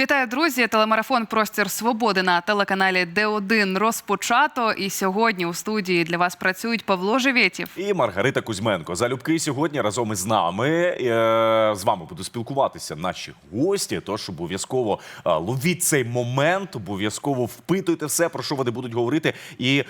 Вітаю, друзі! Телемарафон Простір Свободи на телеканалі Д1 розпочато. І сьогодні у студії для вас працюють Павло Живєтів. І Маргарита Кузьменко. Залюбки сьогодні разом із нами е, з вами будуть спілкуватися наші гості. Тож обов'язково е, ловіть цей момент, обов'язково впитуйте все, про що вони будуть говорити. І е,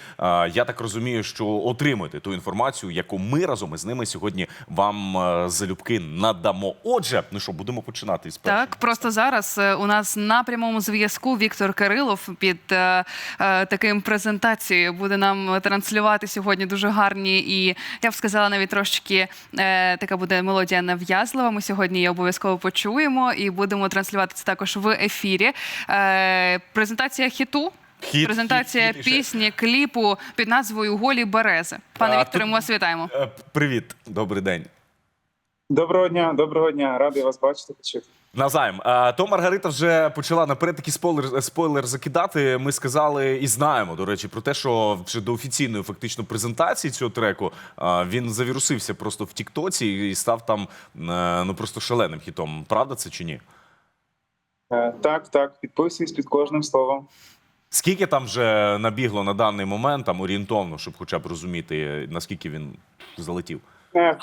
я так розумію, що отримуєте ту інформацію, яку ми разом із ними сьогодні вам залюбки надамо. Отже, ну що, будемо починати першого. Так, просто зараз у нас на прямому зв'язку Віктор Кирилов під е, е, таким презентацією буде нам транслювати сьогодні дуже гарні і я б сказала навіть трошечки е, така буде мелодія нав'язлива. Ми сьогодні її обов'язково почуємо і будемо транслювати це також в ефірі. Е, презентація хіту. Хіт, Презентація хіт, хіт, і ще- пісні, кліпу під назвою Голі Берези. Пане А, Вікторе, ми вас вітаємо. Е, Привіт, добрий день. Доброго дня, доброго дня. Радий вас бачити. почути. Назаєм, а, то Маргарита вже почала наперед такий спойлер, спойлер закидати. Ми сказали і знаємо, до речі, про те, що вже до офіційної фактично презентації цього треку а, він завірусився просто в Тіктоці і став там е, ну просто шаленим хітом. Правда це чи ні? Е, Так, так, підписуюсь під кожним словом. Скільки там вже набігло на даний момент там орієнтовно, щоб хоча б розуміти, наскільки він залетів? Е,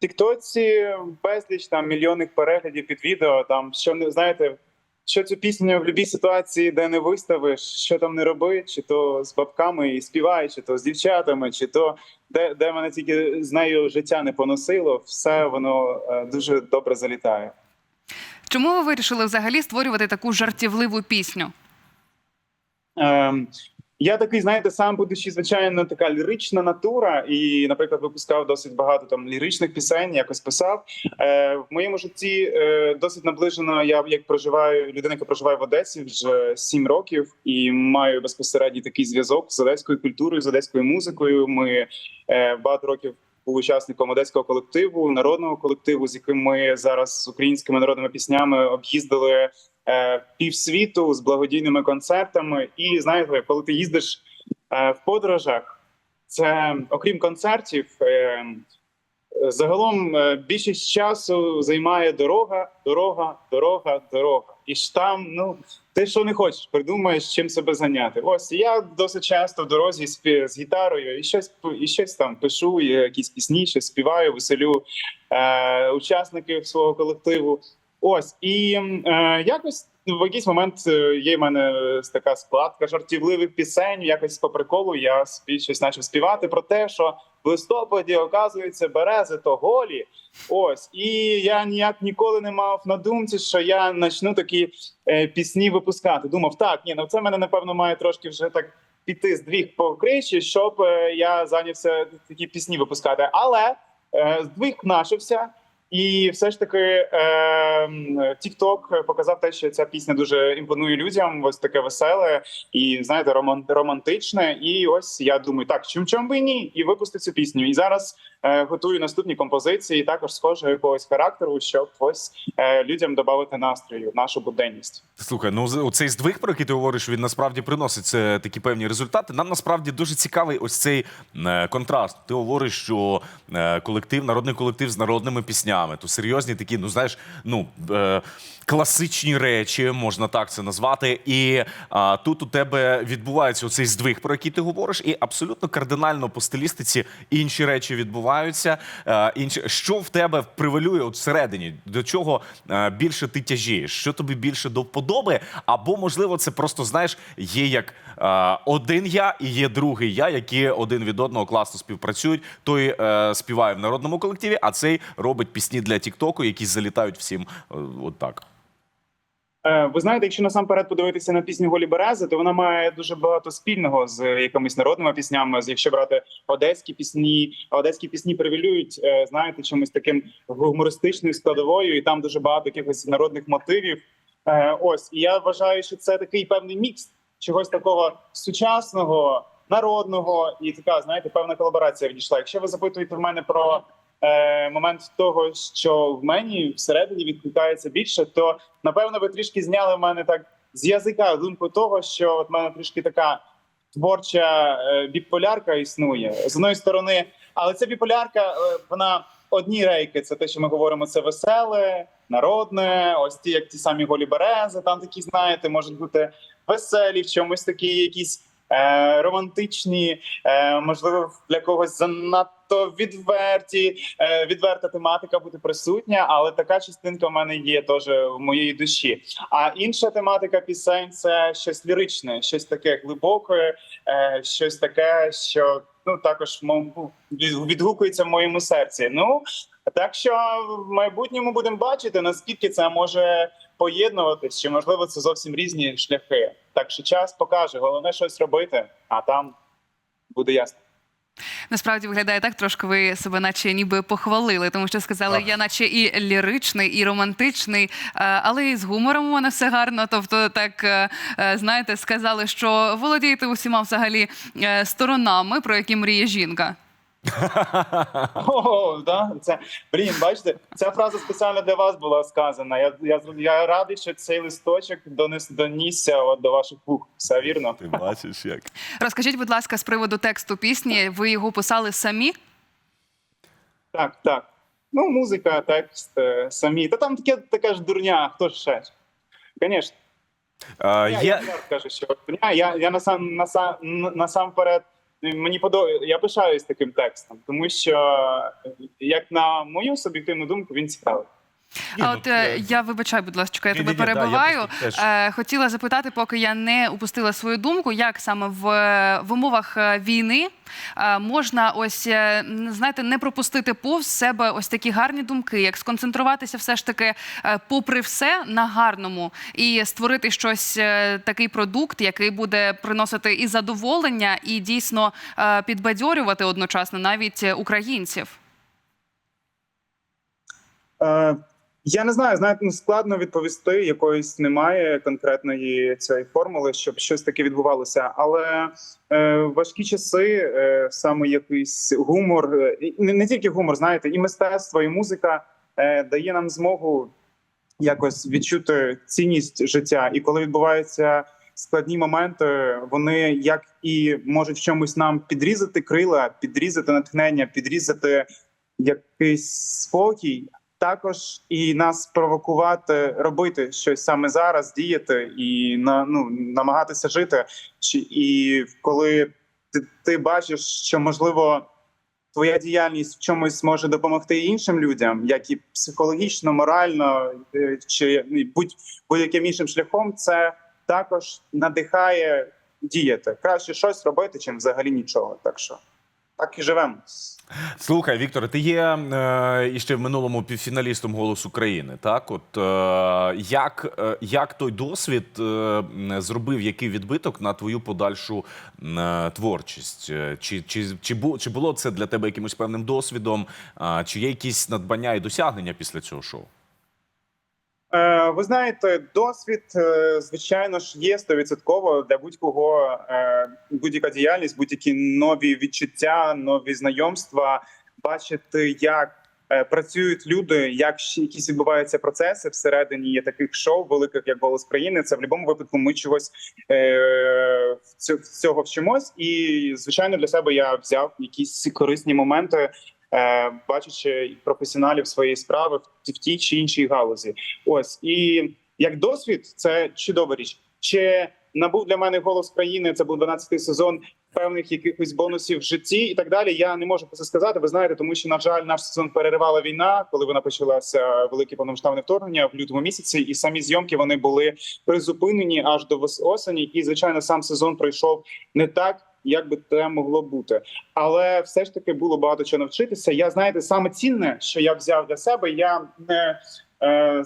Тіктоці безліч там мільйонних переглядів під відео. Там що не знаєте, що цю пісню в будь-якій ситуації, де не виставиш, що там не роби, чи то з бабками і співай, чи то з дівчатами, чи то де, де мене тільки з нею життя не поносило, все воно е, дуже добре залітає. Чому ви вирішили взагалі створювати таку жартівливу пісню? Ем, я такий, знаєте, сам будучи, звичайно, така лірична натура, і, наприклад, випускав досить багато там ліричних пісень, якось писав. Е, в моєму житті е, досить наближено. Я як проживаю людина, яка проживає в Одесі вже сім років, і маю безпосередній такий зв'язок з одеською культурою, з одеською музикою. Ми е, багато років. Був учасником одеського колективу, народного колективу, з яким ми зараз з українськими народними піснями об'їздили півсвіту з благодійними концертами. І знаєте, коли ти їздиш е, в подорожах, це окрім концертів, е, загалом е, більшість часу займає дорога, дорога, дорога, дорога. І ж там, ну ти що не хочеш, придумаєш, чим себе зайняти. Ось я досить часто в дорозі спі- з гітарою і щось і щось там пишу, якісь пісні, щось співаю, веселю е, учасників свого колективу. Ось і е, якось в якийсь момент е, є в мене така складка жартівливих пісень. Якось по приколу я спі- щось почав співати про те, що в листопаді оказується берези то голі. Ось і я ніяк ніколи не мав на думці, що я почну такі е, пісні випускати. Думав, так ні, ну це мене напевно має трошки вже так піти здвіг по кричі, щоб е, я зайнявся такі пісні випускати. Але е, здвіг нашився. І все ж таки TikTok показав те, що ця пісня дуже імпонує людям. Ось таке веселе і знаєте, роман- романтичне. І ось я думаю, так чим чим би ні, і випустив цю пісню. І зараз готую наступні композиції, також схожого якогось характеру, щоб ось е, людям додати настрою нашу буденність. Слухай, ну цей здвиг, про який ти говориш, він насправді приносить це такі певні результати. Нам насправді дуже цікавий ось цей е, контраст. Ти говориш, що е, колектив, народний колектив з народними піснями, то серйозні такі, ну знаєш, ну е, класичні речі, можна так це назвати. І а, тут у тебе відбувається оцей здвиг, про який ти говориш, і абсолютно кардинально по стилістиці інші речі відбуваються. Е, інші, що в тебе превалює от всередині? До чого е, більше ти тяжієш? Що тобі більше до вподоби? Або можливо, це просто знаєш, є як е, один я і є другий я, які один від одного класно співпрацюють. Той співає в народному колективі, а цей робить пісні для Тіктоку, які залітають всім от так. Е, Ви знаєте, якщо насамперед подивитися на пісню Голі Берези, то вона має дуже багато спільного з якимись народними піснями. З- Якщо брати одеські пісні, одеські пісні привілюють, е, знаєте, чимось таким гумористичною складовою, і там дуже багато якихось народних мотивів. Е, Ось і я вважаю, що це такий певний мікс чогось такого сучасного, народного і така, знаєте, певна колаборація відійшла. Якщо ви запитуєте в мене про е, момент того, що в мені всередині відкликається більше, то напевно ви трішки зняли в мене так з язика думку того, що от мене трішки така творча е, біполярка існує з одної сторони, але ця біполярка, е, вона одні рейки, це те, що ми говоримо, це веселе, народне, ось ті, як ті самі голі берези, там такі, знаєте, можуть бути веселі, в чомусь такі якісь е, романтичні, е, можливо, для когось занадто відверті, е, відверта тематика буде присутня, але така частинка в мене є теж в моїй душі. А інша тематика пісень це щось ліричне, щось таке глибоке, щось таке, що ну також в моєму- від- відгукується в моєму серці. Ну так що в майбутньому будемо бачити, наскільки це може поєднуватись, чи можливо це зовсім різні шляхи. Так що час покаже, головне щось робити, а там буде ясно. Насправді виглядає так, трошки ви себе, наче ніби похвалили, тому що сказали, я наче і ліричний, і романтичний, е, але і з гумором у мене все гарно. Тобто, так е, е, знаєте, сказали, що володієте усіма взагалі сторонами, про які мріє жінка. О, да? це блін, бачите, ця фраза спеціально для вас була сказана. Я я, я радий, що цей листочок донес донісся от до ваших вух. Все вірно. Ти бачиш, як Розкажіть, будь ласка, з приводу тексту пісні, ви його писали самі? Так, так. Ну, музика, текст е, самі. Та там таке така ж дурня, хто ж ще? Звісно. Е, Я, я дурня. Я, я насам, насам, насамперед мені подобається, я пишаюсь таким текстом, тому що, як на мою суб'єктивну думку, він цікавий. Ні, а ну, от е, е, я вибачаю, будь ласка, я тебе да, я перебиваю. просто теж. Е, хотіла запитати, поки я не упустила свою думку, як саме в, в умовах е, війни е, можна ось е, н- знаєте, не пропустити повз себе ось такі гарні думки, як сконцентруватися все ж таки, е, попри все, на гарному і створити щось е, такий продукт, який буде приносити і задоволення, і дійсно е, підбадьорювати одночасно навіть е, українців. Е, я не знаю, знаєте, ну, складно відповісти. Якоїсь немає конкретної цієї формули, щоб щось таке відбувалося. Але е, важкі часи, е, саме якийсь гумор, е, і не, не тільки гумор, знаєте, і мистецтво, і музика е, дає нам змогу якось відчути цінність життя. І коли відбуваються складні моменти, вони як і можуть в чомусь нам підрізати крила, підрізати натхнення, підрізати якийсь спокій, також і нас провокувати робити щось саме зараз, діяти і на ну намагатися жити. Чи і коли ти, ти бачиш, що можливо твоя діяльність в чомусь може допомогти іншим людям, як і психологічно, морально е, чи ну, будь будь-яким іншим шляхом, це також надихає діяти. Краще щось робити, чим взагалі нічого. Так що так і живемо. Слухай, Віктор, ти є е, іще в минулому півфіналістом «Голос України». Так, от е, як, е, як той досвід е, зробив який відбиток на твою подальшу е, творчість? Е, Чи, чи, чи, чи було це для тебе якимось певним досвідом? А, чи є якісь надбання і досягнення після цього шоу? Е, Ви знаєте, досвід, е, звичайно ж, є стовідсотково для будь-кого е, будь-яка діяльність, будь-які нові відчуття, нові знайомства, бачити, як працюють люди, як якісь відбуваються процеси всередині є таких шоу, великих як голос країни. Це в будь-якому випадку ми чогось е, цього вчимось. І звичайно, для себе я взяв якісь корисні моменти. Е, Бачачи професіоналів своєї справи в тій чи іншій галузі, ось і як досвід, це чудова річ. Чи набув для мене голос країни? Це був 12-й сезон певних якихось бонусів в житті і так далі. Я не можу про це сказати. Ви знаєте, тому що на жаль, наш сезон переривала війна, коли вона почалася велике повномасштабне вторгнення в лютому місяці, і самі зйомки вони були призупинені аж до осені. І звичайно, сам сезон пройшов не так. Як би це могло бути, але все ж таки було багато чого навчитися. Я знаєте, саме цінне, що я взяв для себе, я не е,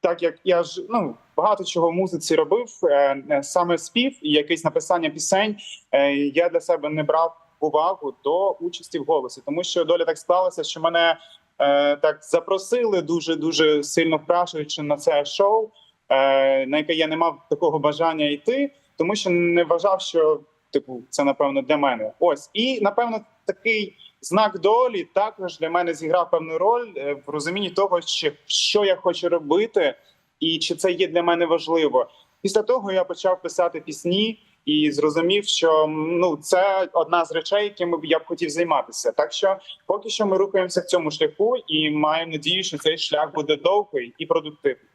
так як я ж ну багато чого в музиці робив, е, саме спів і якесь написання пісень. Е, я для себе не брав увагу до участі в голосі, тому що доля так склалася, що мене е, так запросили дуже дуже сильно впрашуючи на це шоу, е, на яке я не мав такого бажання йти, тому що не вважав, що типу це напевно для мене. Ось і напевно такий знак долі також для мене зіграв певну роль е, в розумінні того, що я хочу робити, і чи це є для мене важливо. Після того я почав писати пісні. і зрозумів, що ну це одна з речей, якими я б хотів займатися. Так що поки що ми рухаємося в цьому шляху, і маємо надію, що цей шлях буде довгий і продуктивний.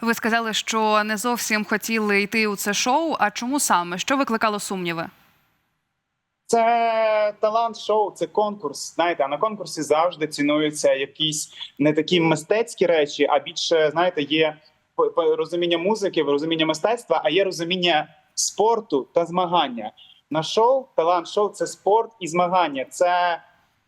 Ви сказали, що не зовсім хотіли йти у це шоу. А чому саме? Що викликало сумніви? Це талант шоу, це конкурс. Знаєте, а на конкурсі завжди цінуються якісь не такі мистецькі речі, а більше знаєте, є розуміння музики, розуміння мистецтва, а є розуміння спорту та змагання. На шоу талант шоу це спорт і змагання. Це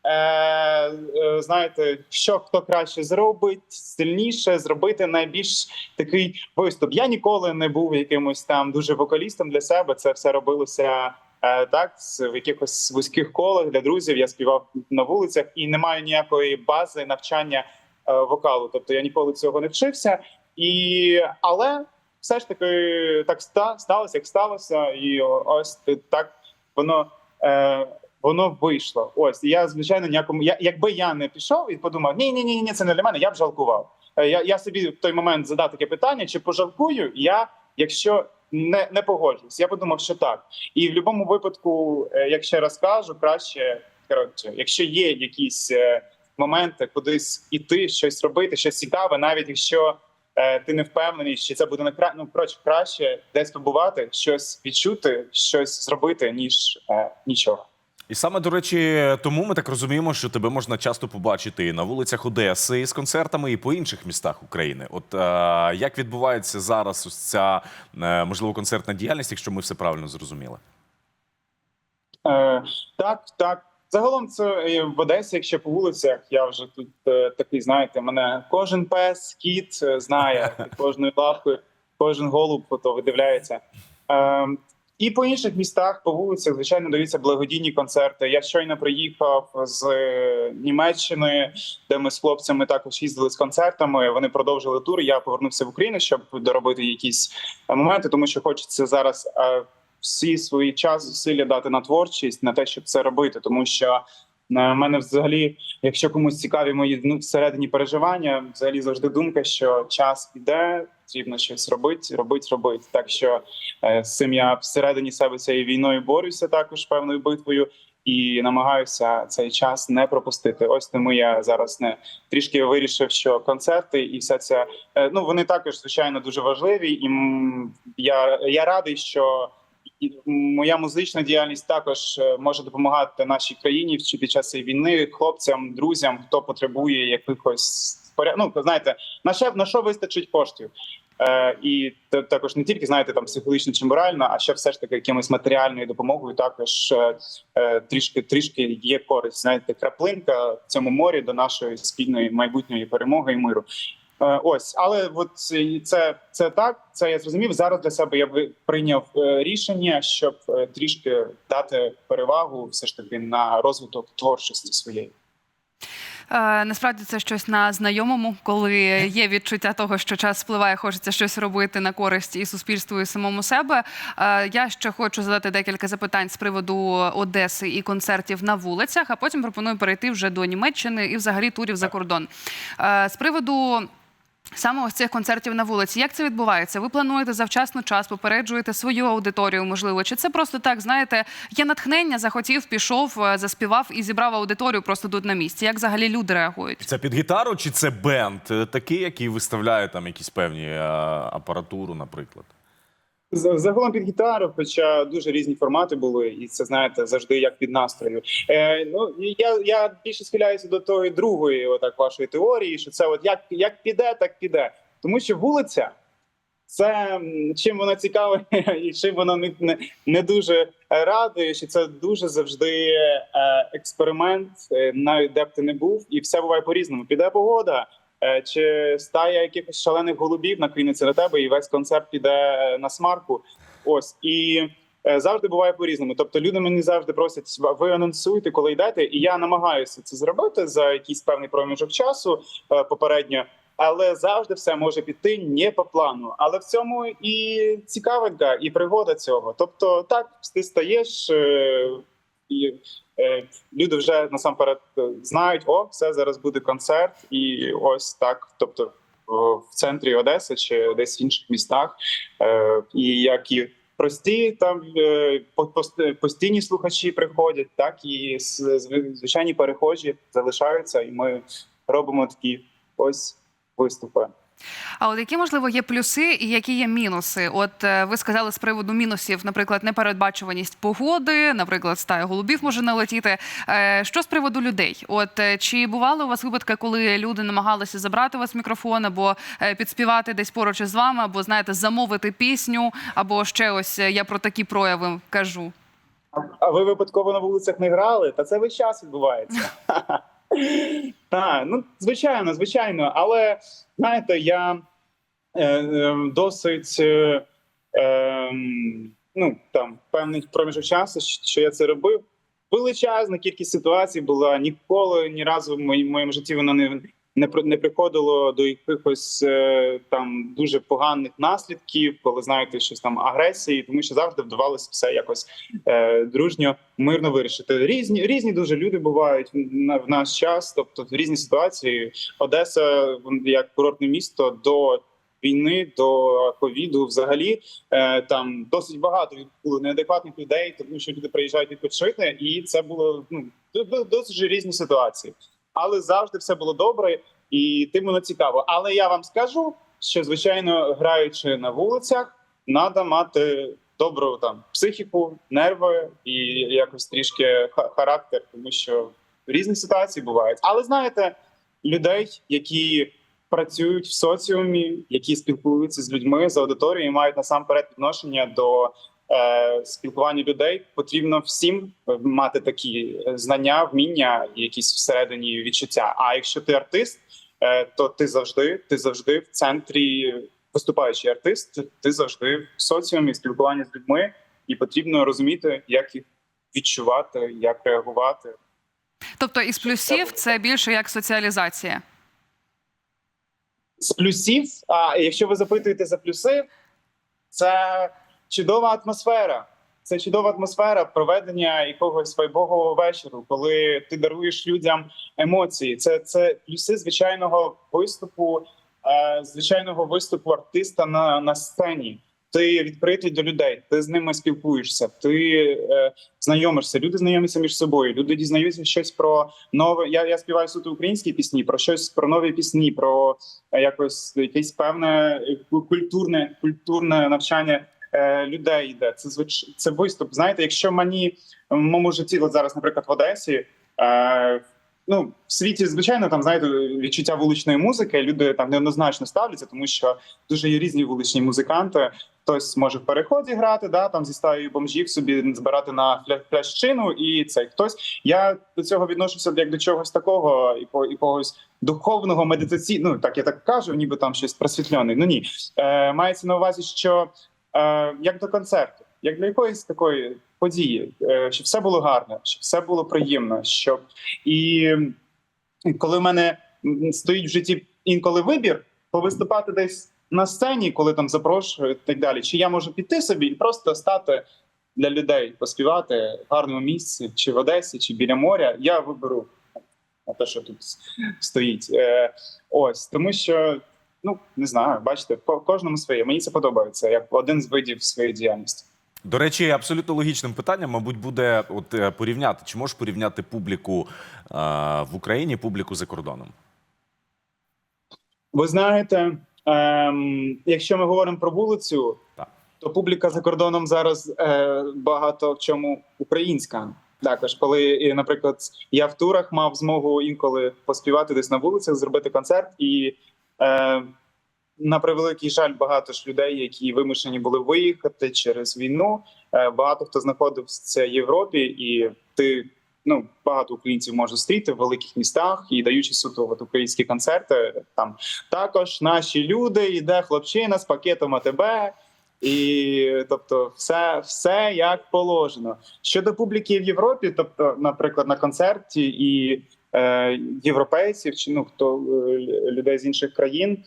е, е, знаєте, що хто краще зробить, сильніше зробити найбільш такий виступ. Я ніколи не був якимось там дуже вокалістом для себе. Це все робилося. Е, Так, в якихось вузьких колах для друзів я співав на вулицях і не маю ніякої бази навчання е, вокалу. Тобто я ніколи цього не вчився. І але все ж таки так ста сталося, як сталося, і ось так воно. Е, Воно вийшло. Ось я звичайно ніякому. Я якби я не пішов і подумав, ні, ні, ні, ні, це не для мене. Я б жалкував. Е, Я, я собі в той момент задав таке питання: чи пожалкую я, якщо не, не погоджуюсь? Я подумав, що так. І в будь-якому випадку, е, як ще раз кажу, краще коротше, якщо є якісь е, моменти кудись іти, щось робити, щось цікаве, навіть якщо ти не впевнений, що це буде не кра... ну, коротше, краще десь побувати, щось відчути, щось зробити, ніж е, нічого. І саме до речі, тому ми так розуміємо, що тебе можна часто побачити і на вулицях Одеси з концертами і по інших містах України. От е, як відбувається зараз ось ця е, можливо концертна діяльність, якщо ми все правильно зрозуміли? Е, так, так. Загалом це е, в Одесі, якщо по вулицях, я вже тут е, такий, знаєте, мене кожен пес, кіт е, знає під кожною лапкою, кожен голуб то видивляється. Е, і по інших містах, по вулицях, звичайно, даються благодійні концерти. Я щойно приїхав з е, Німеччини, де ми з хлопцями також їздили з концертами. Вони продовжили тур. Я повернувся в Україну, щоб доробити якісь е, моменти, тому що хочеться зараз е, всі свої час зусилля дати на творчість, на те, щоб це робити, тому що. На мене взагалі, якщо комусь цікаві мої ну, всередині переживання, взагалі завжди думка, що час іде, потрібно щось робити, робити, робити. Так що е, з цим я всередині себе цією війною борюся також певною битвою і намагаюся цей час не пропустити. Ось тому я зараз не трішки вирішив, що концерти і вся ця е, ну вони також звичайно дуже важливі, і я, я радий, що. Моя музична діяльність також е, може допомагати нашій країні під час війни, хлопцям, друзям, хто потребує якихось поря- ну, знаєте, на що, на що вистачить коштів. Е, і та- також не тільки знаєте там психологічно чи морально, а ще все ж таки якимось матеріальною допомогою. Також е, е, трішки трішки є користь. Знаєте, краплинка в цьому морі до нашої спільної майбутньої перемоги і миру. Е, Ось, але от це- це, це так. Це я зрозумів. Зараз для себе я би прийняв е, рішення, щоб е, трішки дати перевагу все ж таки на розвиток творчості своєї. Е, насправді це щось на знайомому, коли є відчуття того, що час спливає, хочеться щось робити на користь і суспільству, і самому себе. Е, я ще хочу задати декілька запитань з приводу Одеси і концертів на вулицях, а потім пропоную перейти вже до Німеччини і взагалі турів за кордон. Е, з приводу. Саме ось цих концертів на вулиці. Як це відбувається? Ви плануєте завчасно час, попереджуєте свою аудиторію, можливо, чи це просто так, знаєте, є натхнення, захотів, пішов, е, заспівав і зібрав аудиторію просто тут на місці. Як взагалі люди реагують? Це під гітару чи це бенд? Е, Такий, який виставляє там якісь певні е, апаратуру, наприклад. Загалом під гітару, хоча дуже різні формати були, і це знаєте завжди як під настрою. Е, ну я, я більше схиляюся до тої другої, отак вашої теорії, що це от як, як піде, так піде. Тому що вулиця це чим вона цікава і чим вона не, не, дуже радує, що це дуже завжди е, експеримент, е, навіть де б ти не був, і все буває по-різному. Піде погода. Е, Чи стає якихось шалених голубів накинеться на тебе, і весь концерт піде е, на смарку. Ось і е, завжди буває по-різному. Тобто, люди мені завжди просять ви анонсуйте, коли йдете, і я намагаюся це зробити за якийсь певний проміжок часу попередньо. Але завжди все може піти не по плану. Але в цьому і цікавинка, і пригода цього. Тобто, так ти стаєш, люди вже насамперед е, знають, о, все зараз буде концерт, і ось так. Тобто, в центрі Одеси чи десь в інших містах, е, і як і прості там е, по- постійні слухачі приходять, так і звичайні перехожі залишаються, і ми робимо такі ось виступи. А от які можливо є плюси і які є мінуси? От е, ви сказали з приводу мінусів, наприклад, непередбачуваність погоди, наприклад, стая голубів може налетіти. Е, Що з приводу людей? От е, чи бували у вас випадки, коли люди намагалися забрати у вас мікрофон або підспівати десь поруч із вами, або знаєте, замовити пісню, або ще ось я про такі прояви кажу. А ви випадково на вулицях не грали? Та це весь час відбувається. Так, ну звичайно, звичайно. Але знаєте, я е, е, досить е, е, ну там певний проміжок часу, що я це робив. Величезна кількість ситуацій була ніколи ні разу в моєму житті вона не, не не приходило до якихось е, там дуже поганих наслідків, коли знаєте, щось там агресії, тому що завжди вдавалося все якось е, дружньо, мирно вирішити. Різні різні дуже люди бувають в, в наш час, тобто різні ситуації. Одеса як курортне місто до війни, до ковіду, взагалі е, там досить багато було неадекватних людей, тому що люди приїжджають відпочити, і це було ну до- до- досить різні ситуації. Але завжди все було добре, і тим воно цікаво. Але я вам скажу, що звичайно, граючи на вулицях, треба мати добру там психіку, нерви і якось трішки характер, тому що різні ситуації бувають. Але знаєте, людей, які працюють в соціумі, які спілкуються з людьми з аудиторією, і мають насамперед відношення до е, спілкування людей, потрібно всім мати такі е, знання, вміння, якісь всередині відчуття. А якщо ти артист, е, то ти завжди, ти завжди в центрі виступаючий артист, ти завжди в соціумі спілкування з людьми, і потрібно розуміти, як їх відчувати, як реагувати. Тобто із плюсів це більше як соціалізація. З плюсів, а якщо ви запитуєте за плюси, це чудова атмосфера. Це чудова атмосфера проведення якогось вайбового вечору, коли ти даруєш людям емоції. Це, це плюси звичайного виступу, е, звичайного виступу артиста на, на сцені. Ти відкритий до людей, ти з ними спілкуєшся, ти е, знайомишся. Люди знайомляться між собою. Люди дізнаються щось про нове. Я, я співаю суто українські пісні, про щось про нові пісні, про е, якось якесь певне культурне, культурне навчання людей йде. Це звич... це виступ. Знаєте, якщо мені в моєму житті, от зараз, наприклад, в Одесі. Е, Ну, в світі, звичайно, там знаєте, відчуття вуличної музики. Люди там неоднозначно ставляться, тому що дуже є різні вуличні музиканти. Хтось може в переході грати, да там зі стаєю бомжів собі збирати на плящину, і цей хтось. Я до цього відношуся як до чогось такого, яко- якогось духовного медитаційного. Ну так я так кажу, ніби там щось просвітлений. Ну ні, е, мається на увазі, що е, як до концерту, як для якоїсь такої події, е, щоб все було гарно, щоб все було приємно, щоб і коли в мене стоїть в житті інколи вибір повиступати десь на сцені, коли там запрошують і так далі, чи я можу піти собі і просто стати для людей, поспівати в гарному місці, чи в Одесі, чи біля моря, я виберу те, що тут стоїть. Е, ось тому, що ну не знаю, бачите, по кожному своє. Мені це подобається як один з видів своєї діяльності. До речі, абсолютно логічним питанням, мабуть, буде от е, порівняти. Чи можеш порівняти публіку е, в Україні, публіку за кордоном? Ви знаєте, ем, якщо ми говоримо про вулицю, Так. то публіка за кордоном зараз е, багато в чому українська. Також, коли, е, наприклад, я в турах мав змогу інколи поспівати десь на вулицях, зробити концерт, і е, на превеликий жаль, багато ж людей, які вимушені були виїхати через війну. Е, багато хто знаходився в Європі, і ти ну багато українців може зустріти в великих містах і даючи суто от, українські концерти. Там також наші люди, йде хлопчина з пакетом АТБ. І тобто, все, все як положено. Щодо публіки в Європі, тобто, наприклад, на концерті і європейців чи ну хто е, людей з інших країн.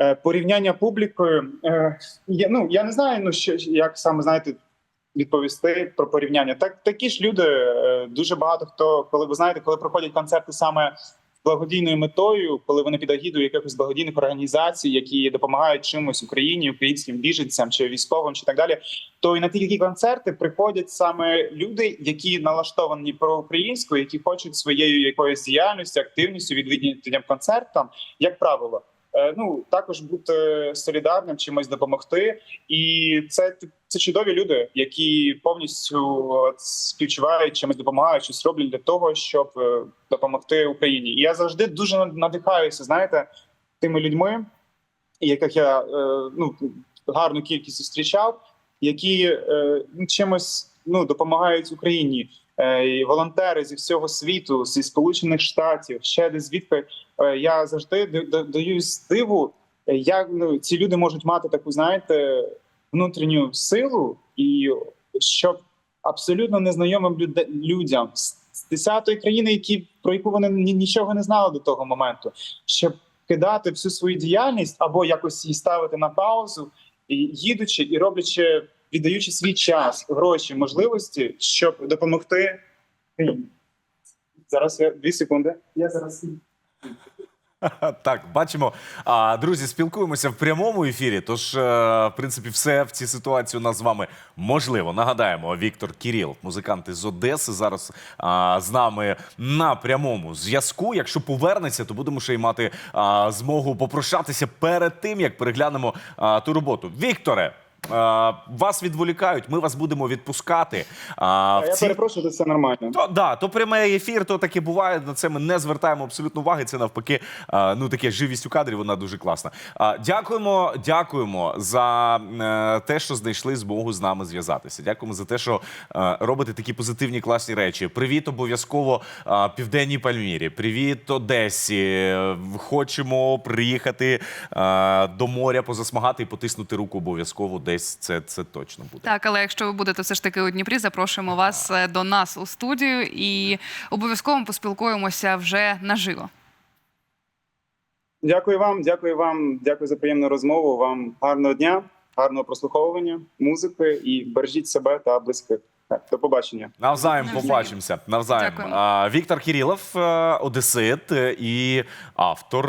Е, порівняння публікою. Е, я, ну я не знаю, ну що як саме знаєте відповісти про порівняння. Так такі ж люди е, дуже багато хто, коли ви знаєте, коли проходять концерти саме благодійною метою, коли вони під агідою якихось благодійних організацій, які допомагають чимось Україні, українським біженцям чи військовим, чи так далі, то і на такі концерти приходять саме люди, які налаштовані проукраїнською, які хочуть своєю якоюсь діяльністю, активністю відвідуванням концертам, як правило. Е, Ну також бути солідарним, чимось допомогти, і це це чудові люди, які повністю співчувають, чимось допомагають, щось роблять для того, щоб е, допомогти Україні. І я завжди дуже надихаюся, знаєте, тими людьми, яких я е, ну гарну кількість зустрічав, які ну, чимось ну допомагають Україні. Волонтери зі всього світу, зі сполучених штатів, ще де звідки я завжди да- да- даюсь диву, е, як ну, ці люди можуть мати таку, знаєте, внутрішню силу, і щоб абсолютно незнайомим люде- людям з десятої країни, які про яку вони ні- нічого не знали до того моменту, щоб кидати всю свою діяльність або якось її ставити на паузу, і їдучи і роблячи, віддаючи свій час, гроші, можливості, щоб допомогти. Зараз я дві секунди. Я зараз. Так, бачимо. А, друзі, спілкуємося в прямому ефірі. Тож, е, в принципі, все в цій ситуації у нас з вами можливо. Нагадаємо, Віктор Кіріл, музикант із Одеси, зараз а, з нами на прямому зв'язку. Якщо повернеться, то будемо ще й мати а, змогу попрощатися перед тим, як переглянемо а, ту роботу. Вікторе. Вас відволікають, ми вас будемо відпускати. А, в Я перепрошую, це все нормально. то да, то прямий ефір, то таке буває. На це ми не звертаємо абсолютно уваги. Це навпаки, а, ну таке живість у кадрі. Вона дуже класна. А, дякуємо, дякуємо за е, те, що знайшли змогу з нами зв'язатися. Дякуємо за те, що е, робите такі позитивні класні речі. Привіт, обов'язково південній Пальмірі. Привіт, Одесі. Хочемо приїхати е, до моря, позасмагати і потиснути руку обов'язково. Десь це, це точно буде. Так, але якщо ви будете все ж таки у Дніпрі, запрошуємо вас е, до нас у студію і обов'язково поспілкуємося вже наживо. Дякую вам, дякую вам, дякую за приємну розмову. Вам гарного дня, гарного прослуховування, музики і бережіть себе та близьких. Так, до побачення. Навзаєм Навзаєм. побачимося. Навзаєм. Дякуємо. А, Віктор Кірілов, е, одесит е, і автор.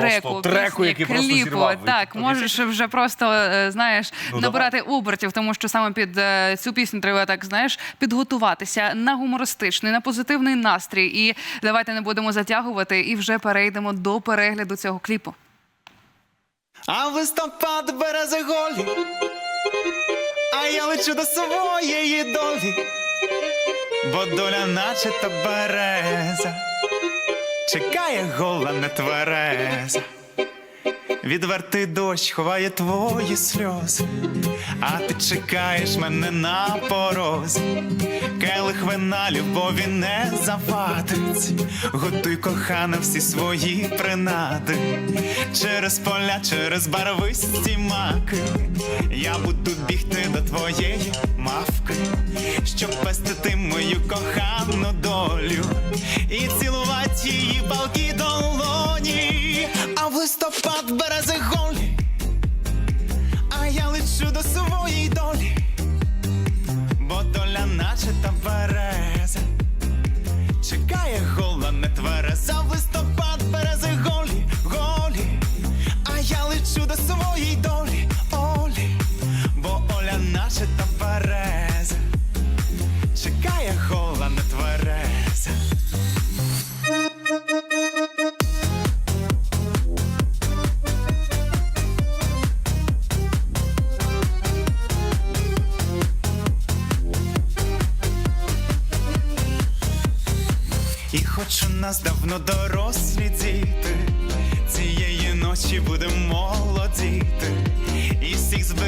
Просто треку, пісні, який просто кліпу. зірвав. Так, можеш вже просто е, знаєш Ну, набирати обертів, тому що саме під е, цю пісню треба так знаєш підготуватися на гумористичний, на позитивний настрій. І давайте не будемо затягувати і вже перейдемо до перегляду цього кліпу. А листопад березе голі, а я лечу до своєї долі, бо доля наче та береза, чекає гола нетвереза. Відвертий дощ ховає твої сльози, а ти чекаєш мене на порозі. Келих вина любові не завадить. Готуй кохана всі свої принади. Через поля, через барвисті маки. Я буду бігти до твоєї мавки, щоб пестити мою кохану долю і цілувати її палки долоні. А в листопад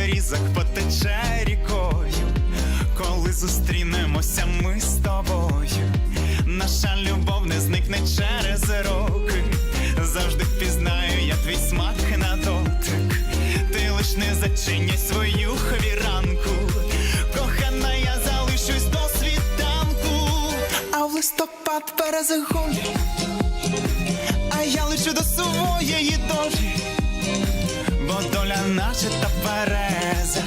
берізок потече рікою, коли зустрінемося ми з тобою. Наша любов не зникне через роки. Завжди впізнаю я твій смак на дотик. Ти лиш не зачиняй свою хвіранку. Кохана, я залишусь до світанку. А в листопад берези а я лечу до своєї долі, доля наша та береза,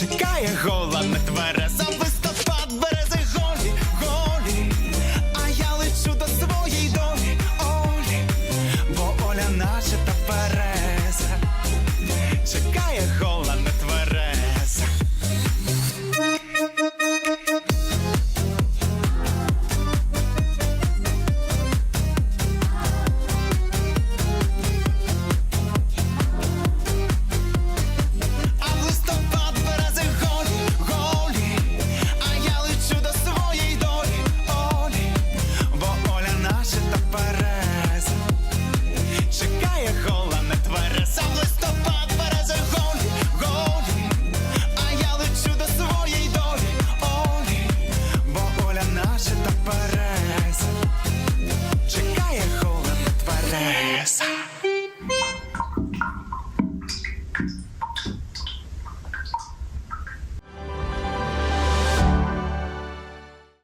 чекає гола на твереза,